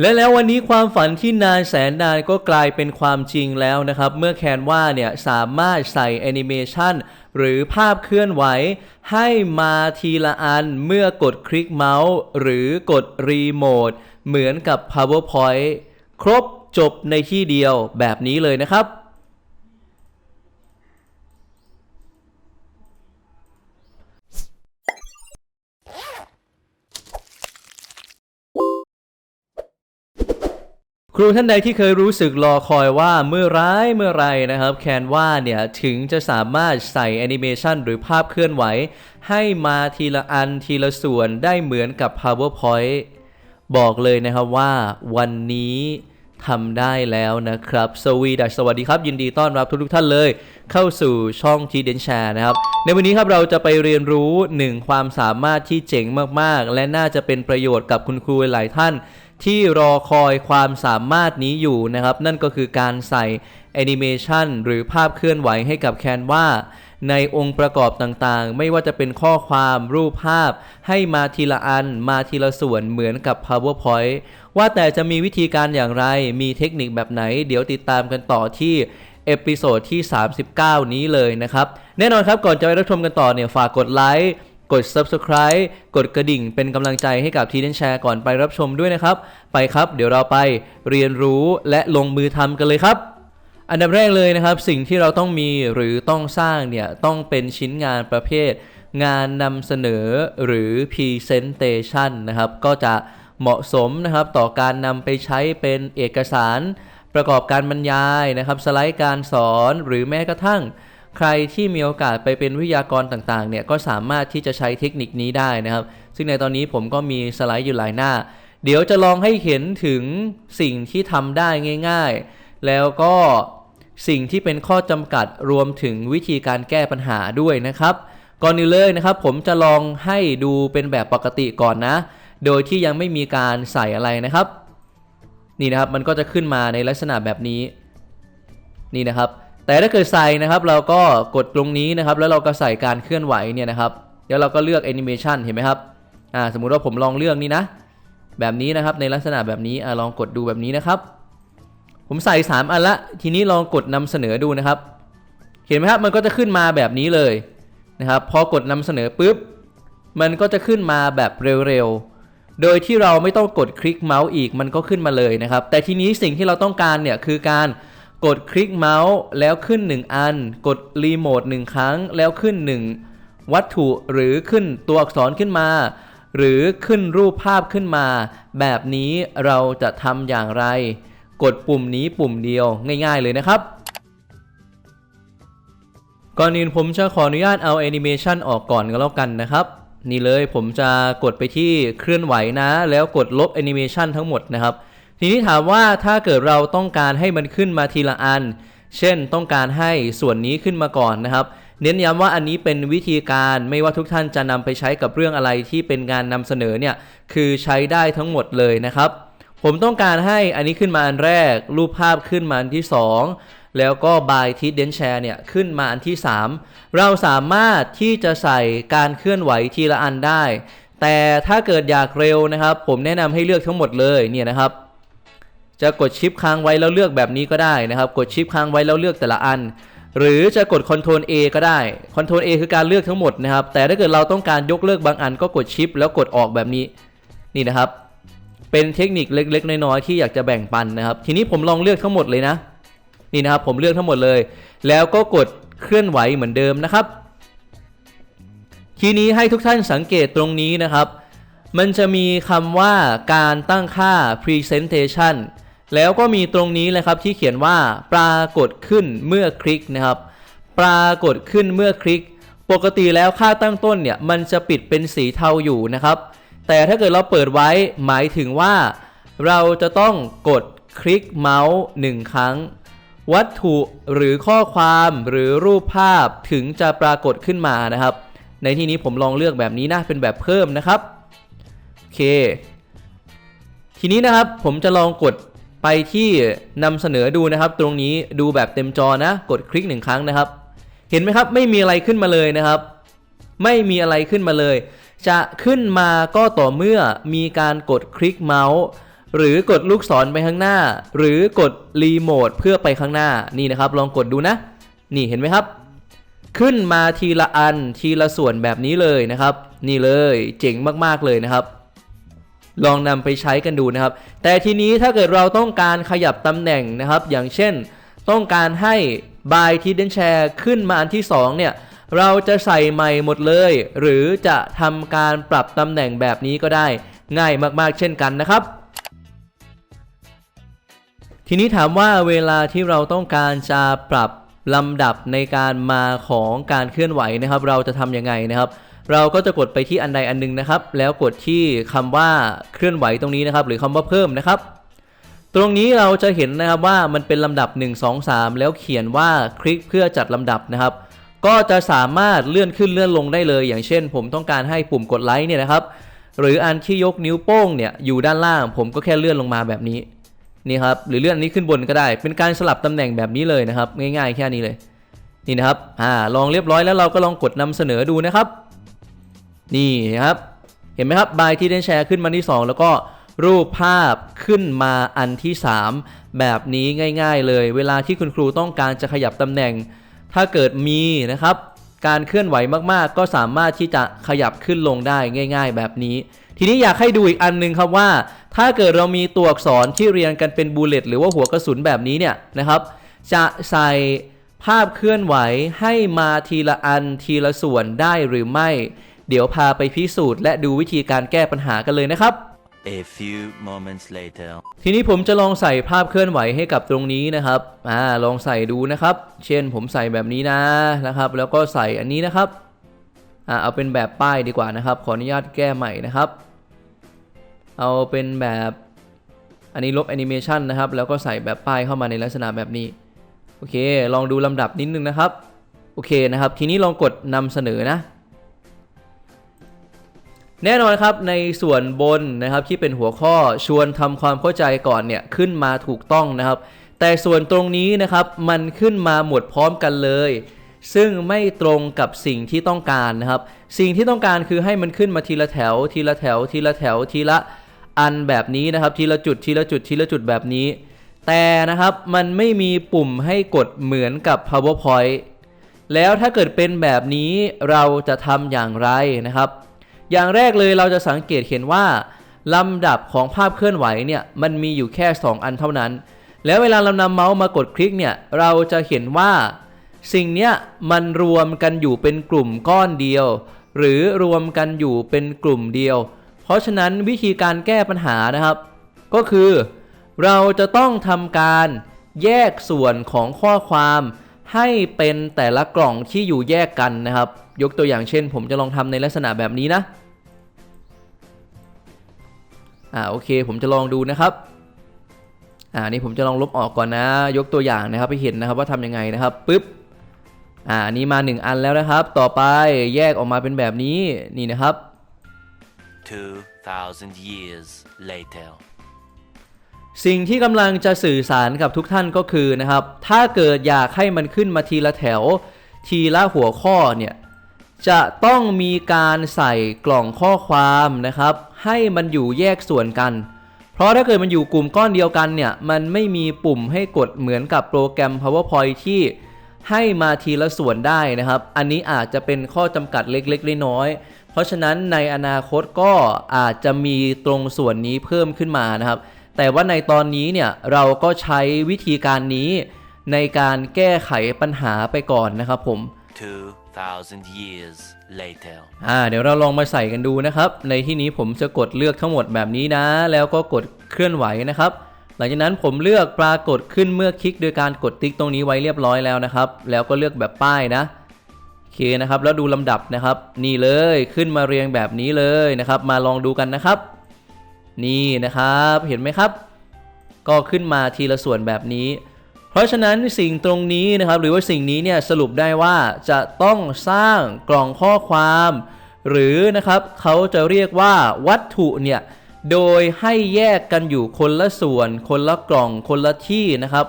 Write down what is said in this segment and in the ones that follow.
และแล้ววันนี้ความฝันที่นานแสนนานก็กลายเป็นความจริงแล้วนะครับ เมื่อแคนวาเนี่ยสามารถใส่แอนิเมชันหรือภาพเคลื่อนไหว ให้มาทีละอันเมื่อกดคลิกเมาส์ หรือกดรีโมทเหมือนกับ PowerPoint ครบจบในที่เดียวแบบนี้เลยนะครับ ครูท่านใดที่เคยรู้สึกรอคอยว่าเมื่อไรเมื่อไรนะครับแคนวาเนี่ยถึงจะสามารถใส่แอนิเมชันหรือภาพเคลื่อนไหว ให้มาทีละอันทีละส่วนได้เหมือนกับ PowerPoint บอกเลยนะครับว่าวันนี้ทำได้แล้วนะครับสวีดัสสวัสดีครับ ยินดีต้อนรับทุกๆท่านเลย เข้าสู่ช่องทีเดนแชร์นะครับ ในวันนี้ครับเราจะไปเรียนรู้หนึ่งความสามารถที่เจ๋งมากๆ และน่าจะเป็นประโยชน์กับคุณครูหลายท่าน ที่รอคอยความสามารถนี้อยู่นะครับ นั่นก็คือการใส่แอนิเมชันหรือภาพเคลื่อนไหวให้กับแคนวาในองค์ประกอบต่างๆ ไม่ว่าจะเป็นข้อความรูปภาพ ให้มาทีละอันมาทีละส่วนเหมือนกับ PowerPoint ว่าแต่จะมีวิธีการอย่างไร มีเทคนิคแบบไหน เดี๋ยวติดตามกันต่อที่เอพิโซดที่ 39 นี้เลยนะครับ แน่นอนครับก่อนจะไปรับชมกันต่อเนี่ยฝากกดไลค์ กด Subscribe กดกระดิ่งเป็นกำลังใจให้กับทีเดนแชร์ก่อนไปรับชมด้วยนะครับ ไปครับ เดี๋ยวเราไปเรียนรู้และลงมือทำกันเลยครับ อันดับแรกเลยนะครับ สิ่งที่เราต้องมีหรือต้องสร้างเนี่ยต้องเป็นชิ้นงานประเภท งานนำเสนอหรือ Presentation นะครับ ก็จะเหมาะสมนะครับต่อการนำไปใช้เป็นเอกสาร ประกอบการบรรยายนะครับ สไลด์การสอนหรือแม้กระทั่ง ใครที่มีโอกาสไปเป็นวิทยากรต่างๆเนี่ยก็สามารถที่จะใช้เทคนิคนี้ได้นะครับ ซึ่งในตอนนี้ผมก็มีสไลด์อยู่หลายหน้า เดี๋ยวจะลองให้เห็นถึงสิ่งที่ทำได้ง่าย ๆ แล้วก็สิ่งที่เป็นข้อจำกัดรวมถึงวิธีการแก้ปัญหาด้วยนะครับ ก่อนอื่นเลยนะครับ ผมจะลองให้ดูเป็นแบบปกติก่อนนะ โดยที่ยังไม่มีการใส่อะไรนะครับ นี่นะครับมันก็จะขึ้นมาในลักษณะแบบนี้ นี่นะครับ แต่ถ้าเกิดใส่นะครับเราก็กดตรงนี้นะครับ แล้วเราก็ใส่การเคลื่อนไหวเนี่ยนะครับเดี๋ยวเราก็เลือกแอนิเมชันเห็นไหมครับอ่าสมมุติว่าผมลองเลือกนี่นะ แบบนี้นะครับในลักษณะแบบนี้อ่าลองกดดูแบบนี้นะครับ ผมใส่ 3 อันละ ทีนี้ลองกดนำเสนอดูนะครับ เห็นไหมครับมันก็จะขึ้นมาแบบนี้เลยนะครับพอกดนำเสนอปุ๊บมันก็จะขึ้นมาแบบเร็วๆ โดยที่เราไม่ต้องกดคลิกเมาส์อีกมันก็ขึ้นมาเลยนะครับ แต่ทีนี้สิ่งที่เราต้องการเนี่ยคือการ กดคลิกเมาส์แล้วขึ้น 1 อัน กดรีโมท1ครั้งแล้วขึ้น 1 วัตถุหรือขึ้นตัวอักษรขึ้นมา หรือขึ้นรูปภาพขึ้นมา แบบนี้เราจะทำอย่างไร กดปุ่มนี้ปุ่มเดียวง่ายๆเลยนะครับก่อนอื่นผมจะขออนุญาตเอาแอนิเมชันออกก่อนก็แล้วกันนะครับ นี่เลยผมจะกดไปที่เคลื่อนไหวนะ แล้วกดลบแอนิเมชันทั้งหมดนะครับ ทีนี้ถามว่าถ้าเกิดเราต้องการให้มันขึ้นมาทีละอัน เช่นต้องการให้ส่วนนี้ขึ้นมาก่อนนะครับ เน้นย้ำว่าอันนี้เป็นวิธีการไม่ว่าทุกท่านจะนำไปใช้กับเรื่องอะไรที่เป็นงานนำเสนอเนี่ยคือใช้ได้ทั้งหมดเลยนะครับ ผมต้องการให้อันนี้ขึ้นมาอันแรก รูปภาพขึ้นมาอันที่ 2 แล้วก็ by t i d e n share เนี่ยขึ้นมาอันที่ 3 เราสามารถที่จะใส่การเคลื่อนไหวทีละอันได้ แต่ถ้าเกิดอยากเร็วนะครับ ผมแนะนำให้เลือกทั้งหมดเลยเนี่ยนะครับ จะกดชิปค้างไว้แล้วเลือกแบบนี้ก็ได้นะครับ กดชิปค้างไว้แล้วเลือกแต่ละอัน หรือจะกด Ctrl A ก็ได้ Ctrl A คือการเลือกทั้งหมดนะครับ แต่ถ้าเกิดเราต้องการยกเลิกบางอัน ก็กดชิปแล้วกดออกแบบนี้ นี่นะครับ เป็นเทคนิคเล็กๆ น้อยๆ ที่อยากจะแบ่งปันนะครับ ทีนี้ผมลองเลือกทั้งหมดเลยนะ นี่นะครับ ผมเลือกทั้งหมดเลย แล้วก็กดเคลื่อนไหวเหมือนเดิมนะครับ ทีนี้ให้ทุกท่านสังเกตตรงนี้นะครับ มันจะมีคำว่าการตั้งค่า presentation แล้วก็มีตรงนี้เลยครับที่เขียนว่าปรากฏขึ้นเมื่อคลิกนะครับ ปรากฏขึ้นเมื่อคลิก ปกติแล้วค่าตั้งต้นเนี่ยมันจะปิดเป็นสีเทาอยู่นะครับ แต่ถ้าเกิดเราเปิดไว้หมายถึงว่า เราจะต้องกดคลิกเมาส์1ครั้ง วัตถุหรือข้อความหรือรูปภาพถึงจะปรากฏขึ้นมานะครับ ในที่นี้ผมลองเลือกแบบนี้นะเป็นแบบเพิ่มนะครับโอเค ทีนี้นะครับผมจะลองกด ไปที่นำเสนอดูนะครับ ตรงนี้ดูแบบเต็มจอนะ กดคลิกหนึ่งครั้งนะครับ เห็นไหมครับไม่มีอะไรขึ้นมาเลยนะครับ ไม่มีอะไรขึ้นมาเลย จะขึ้นมาก็ต่อเมื่อมีการกดคลิกเมาส์หรือกดลูกศรไปข้างหน้า หรือกดรีโมทเพื่อไปข้างหน้านี่นะครับ ลองกดดูนะ นี่เห็นไหมครับ ขึ้นมาทีละอันทีละส่วนแบบนี้เลยนะครับ นี่เลยเจ๋งมากๆเลยนะครับ ลองนำไปใช้กันดูนะครับ แต่ทีนี้ถ้าเกิดเราต้องการขยับตำแหน่งนะครับ อย่างเช่น ต้องการให้ by t i d e n share ขึ้นมาอันที่ 2 เนี่ย เราจะใส่ใหม่หมดเลย หรือจะทำการปรับตำแหน่งแบบนี้ก็ได้ ง่ายมากๆ เช่นกันนะครับทีนี้ถามว่าเวลาที่เราต้องการจะปรับลำดับในการมาของการเคลื่อนไหวนะครับ เราจะทำยังไงนะครับ เราก็จะกดไปที่อันใดอันหนึงนะครับ แล้วกดที่คำว่าเคลื่อนไหวตรงนี้นะครับ หรือคำว่าเพิ่มนะครับ ตรงนี้เราจะเห็นนะครับว่ามันเป็นลำดับ 1 2 3 แล้วเขียนว่าคลิกเพื่อจัดลำดับนะครับ ก็จะสามารถเลื่อนขึ้นเลื่อนลงได้เลย อย่างเช่น ผมต้องการให้ปุ่มกดไลค์เนี่ยนะครับ หรืออันที่ยกนิ้วโป้งเนี่ยอยู่ด้านล่าง ผมก็แค่เลื่อนลงมาแบบนี้นี่ครับหรือเลื่อนอันนี้ขึ้นบนก็ได้ เป็นการสลับตำแหน่งแบบนี้เลยนะครับ ง่ายๆแค่นี้เลยนี่นะครับอ่าลองเรียบร้อยแล้วเราก็ลองกดนำเสนอดูนะครับ นี่นะครับ เห็นไหมครับบายที่ได้แชร์ขึ้นมาที่ 2 แล้วก็รูปภาพขึ้นมาอันที่ 3 แบบนี้ง่าย ๆ เลย เวลาที่คุณครูต้องการจะขยับตำแหน่ง ถ้าเกิดมีนะครับ การเคลื่อนไหวมากๆ ก็สามารถที่จะขยับขึ้นลงได้ง่าย ๆ แบบนี้ ทีนี้อยากให้ดูอีกอันหนึงครับว่า ถ้าเกิดเรามีตัวอักษรที่เรียงกันเป็นบูเลตหรือว่าหัวกระสุนแบบนี้เนี่ยนะครับ จะใส่ภาพเคลื่อนไหวให้มาทีละอันทีละส่วนได้หรือไม่ เดี๋ยวพาไปพิสูจน์และดูวิธีการแก้ปัญหากันเลยนะครับ A few moments later. ทีนี้ผมจะลองใส่ภาพเคลื่อนไหวให้กับตรงนี้นะครับ อ่า ลองใส่ดูนะครับ เช่นผมใส่แบบนี้นะนะครับ แล้วก็ใส่อันนี้นะครับ อ่า เอาเป็นแบบป้ายดีกว่านะครับ ขออนุญาตแก้ใหม่นะครับ เอาเป็นแบบอันนี้ลบแอนิเมชันนะครับ แล้วก็ใส่แบบป้ายเข้ามาในลักษณะแบบนี้ โอเค ลองดูลำดับนิดนึงนะครับ โอเคนะครับ ทีนี้ลองกดนำเสนอนะ แน่นอนครับในส่วนบนนะครับที่เป็นหัวข้อชวนทำความเข้าใจก่อนเนี่ยขึ้นมาถูกต้องนะครับ แต่ส่วนตรงนี้นะครับมันขึ้นมาหมดพร้อมกันเลย ซึ่งไม่ตรงกับสิ่งที่ต้องการนะครับ สิ่งที่ต้องการคือให้มันขึ้นมาทีละแถว ทีละแถว ทีละแถวทีละอันแบบนี้นะครับ ทีละจุดทีละจุดทีละจุดแบบนี้ แต่นะครับมันไม่มีปุ่มให้กดเหมือนกับ powerpoint แล้วถ้าเกิดเป็นแบบนี้เราจะทำอย่างไรนะครับ อย่างแรกเลยเราจะสังเกตเห็นว่าลำดับของภาพเคลื่อนไหวเนี่ยมันมีอยู่แค่ 2 อันเท่านั้น แล้วเวลาเรานำเมาส์มากดคลิกเนี่ยเราจะเห็นว่าสิ่งเนี้ยมันรวมกันอยู่เป็นกลุ่มก้อนเดียว หรือรวมกันอยู่เป็นกลุ่มเดียว เพราะฉะนั้นวิธีการแก้ปัญหานะครับ ก็คือ เราจะต้องทำการแยกส่วนของข้อความ ให้เป็นแต่ละกล่องที่อยู่แยกกันนะครับ ยกตัวอย่างเช่น ผมจะลองทำในลักษณะแบบนี้นะ อ่าโอเค ผมจะลองดูนะครับ อ่านี่ผมจะลองลบออกก่อนนะ ยกตัวอย่างนะครับให้เห็นนะครับว่าทำยังไงนะครับปึ๊บอ่านี่มา 1 อันแล้วนะครับ ต่อไปแยกออกมาเป็นแบบนี้นี่นะครับ 2,000 years later. สิ่งที่กำลังจะสื่อสารกับทุกท่านก็คือนะครับ ถ้าเกิดอยากให้มันขึ้นมาทีละแถว ทีละหัวข้อเนี่ย จะต้องมีการใส่กล่องข้อความนะครับ ให้มันอยู่แยกส่วนกัน เพราะถ้าเกิดมันอยู่กลุ่มก้อนเดียวกันเนี่ย มันไม่มีปุ่มให้กดเหมือนกับโปรแกรม PowerPoint ที่ให้มาทีละส่วนได้นะครับ อันนี้อาจจะเป็นข้อจำกัดเล็กๆน้อยๆเพราะฉะนั้นในอนาคตก็อาจจะมีตรงส่วนนี้เพิ่มขึ้นมานะครับ แต่ว่าในตอนนี้เนี่ยเราก็ใช้วิธีการนี้ในการแก้ไขปัญหาไปก่อนนะครับผม 2,000 years later. อ่าเดี๋ยวเราลองมาใส่กันดูนะครับ ในที่นี้ผมจะกดเลือกทั้งหมดแบบนี้นะ แล้วก็กดเคลื่อนไหวนะครับ หลังจากนั้นผมเลือกปรากฏขึ้นเมื่อคลิกโดยการกดติ๊กตรงนี้ไว้เรียบร้อยแล้วนะครับ แล้วก็เลือกแบบป้ายนะโอเคนะครับ แล้วดูลำดับนะครับ นี่เลยขึ้นมาเรียงแบบนี้เลยนะครับ มาลองดูกันนะครับ นี่นะครับเห็นไหมครับ ก็ขึ้นมาทีละส่วนแบบนี้ เพราะฉะนั้นสิ่งตรงนี้นะครับหรือว่าสิ่งนี้เนี่ยสรุปได้ว่าจะต้องสร้างกล่องข้อความ หรือนะครับเขาจะเรียกว่าวัตถุเนี่ยโดยให้แยกกันอยู่คนละส่วน คนละกล่องคนละที่นะครับ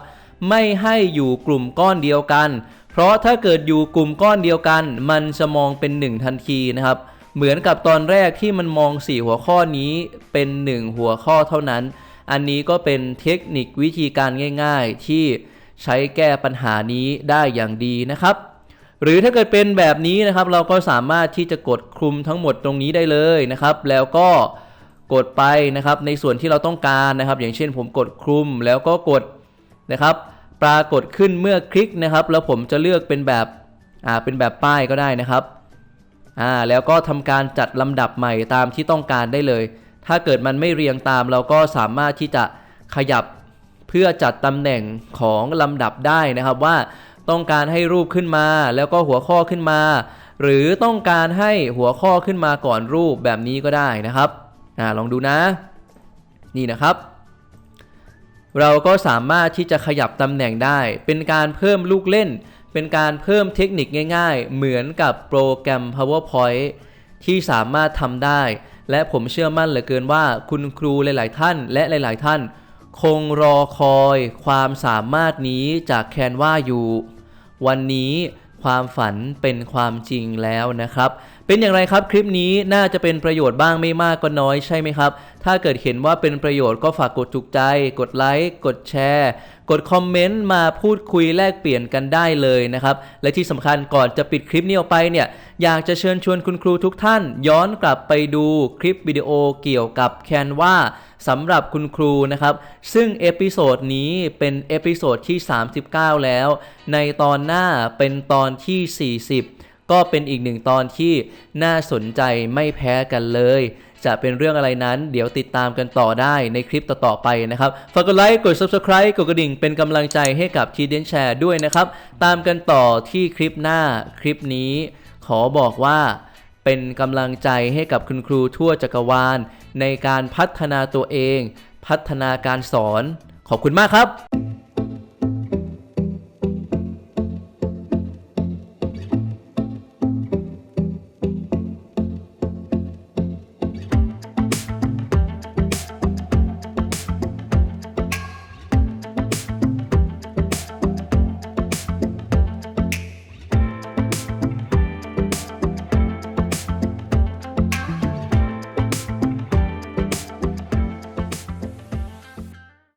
ไม่ให้อยู่กลุ่มก้อนเดียวกัน เพราะถ้าเกิดอยู่กลุ่มก้อนเดียวกัน มันจะมองเป็นหนึ่งทันทีนะครับ เหมือนกับตอนแรกที่มันมอง 4 หัวข้อนี้เป็น 1 หัวข้อเท่านั้น อันนี้ก็เป็นเทคนิควิธีการง่าย ๆ ที่ใช้แก้ปัญหานี้ได้อย่างดีนะครับ หรือถ้าเกิดเป็นแบบนี้นะครับ เราก็สามารถที่จะกดคลุมทั้งหมดตรงนี้ได้เลยนะครับ แล้วก็กดไปนะครับในส่วนที่เราต้องการนะครับ อย่างเช่นผมกดคลุมแล้วก็กดนะครับ ปรากฏขึ้นเมื่อคลิกนะครับ แล้วผมจะเลือกเป็นแบบอ่าเป็นแบบป้ายก็ได้นะครับอ่าแล้วก็ทำการจัดลำดับใหม่ตามที่ต้องการได้เลย ถ้าเกิดมันไม่เรียงตามเราก็สามารถที่จะขยับเพื่อจัดตำแหน่งของลำดับได้นะครับว่าต้องการให้รูปขึ้นมาแล้วก็หัวข้อขึ้นมา หรือต้องการให้หัวข้อขึ้นมาก่อนรูปแบบนี้ก็ได้นะครับอ่าลองดูนะ นี่นะครับ เราก็สามารถที่จะขยับตำแหน่งได้ เป็นการเพิ่มลูกเล่น เป็นการเพิ่มเทคนิคง่าย ๆ เหมือนกับโปรแกรม PowerPoint ที่สามารถทำได้ และผมเชื่อมั่นเหลือเกินว่า คุณครูหลาย ๆ ท่าน และหลาย ๆ ท่าน คงรอคอยความสามารถนี้จากแคนวาอยู่ วันนี้ความฝันเป็นความจริงแล้วนะครับ เป็นอย่างไรครับคลิปนี้น่าจะเป็นประโยชน์บ้างไม่มากก็น้อยใช่ไหมครับ ถ้าเกิดเห็นว่าเป็นประโยชน์ก็ฝากกดถูกใจ กดไลค์กดแชร์ กดคอมเมนต์มาพูดคุยแลกเปลี่ยนกันได้เลยนะครับ และที่สำคัญก่อนจะปิดคลิปนี้ออกไปเนี่ยอยากจะเชิญชวนคุณครูทุกท่าน ย้อนกลับไปดูคลิปวิดีโอเกี่ยวกับแคนวาสำหรับคุณครูนะครับ ซึ่งเอพิโซดนี้เป็นเอพิโซดที่ 39 แล้ว ในตอนหน้าเป็นตอนที่ 40 ก็เป็นอีกหนึ่งตอนที่น่าสนใจไม่แพ้กันเลย จะเป็นเรื่องอะไรนั้น เดี๋ยวติดตามกันต่อได้ในคลิปต่อๆไปนะครับฝากกดไลค์กด Subscribe กดกระดิ่งเป็นกำลังใจให้กับทีเดนแชร์ด้วยนะครับ ตามกันต่อที่คลิปหน้าคลิปนี้ ขอบอกว่าเป็นกำลังใจให้กับคุณครูทั่วจักรวาล ในการพัฒนาตัวเอง พัฒนาการสอน ขอบคุณมากครับ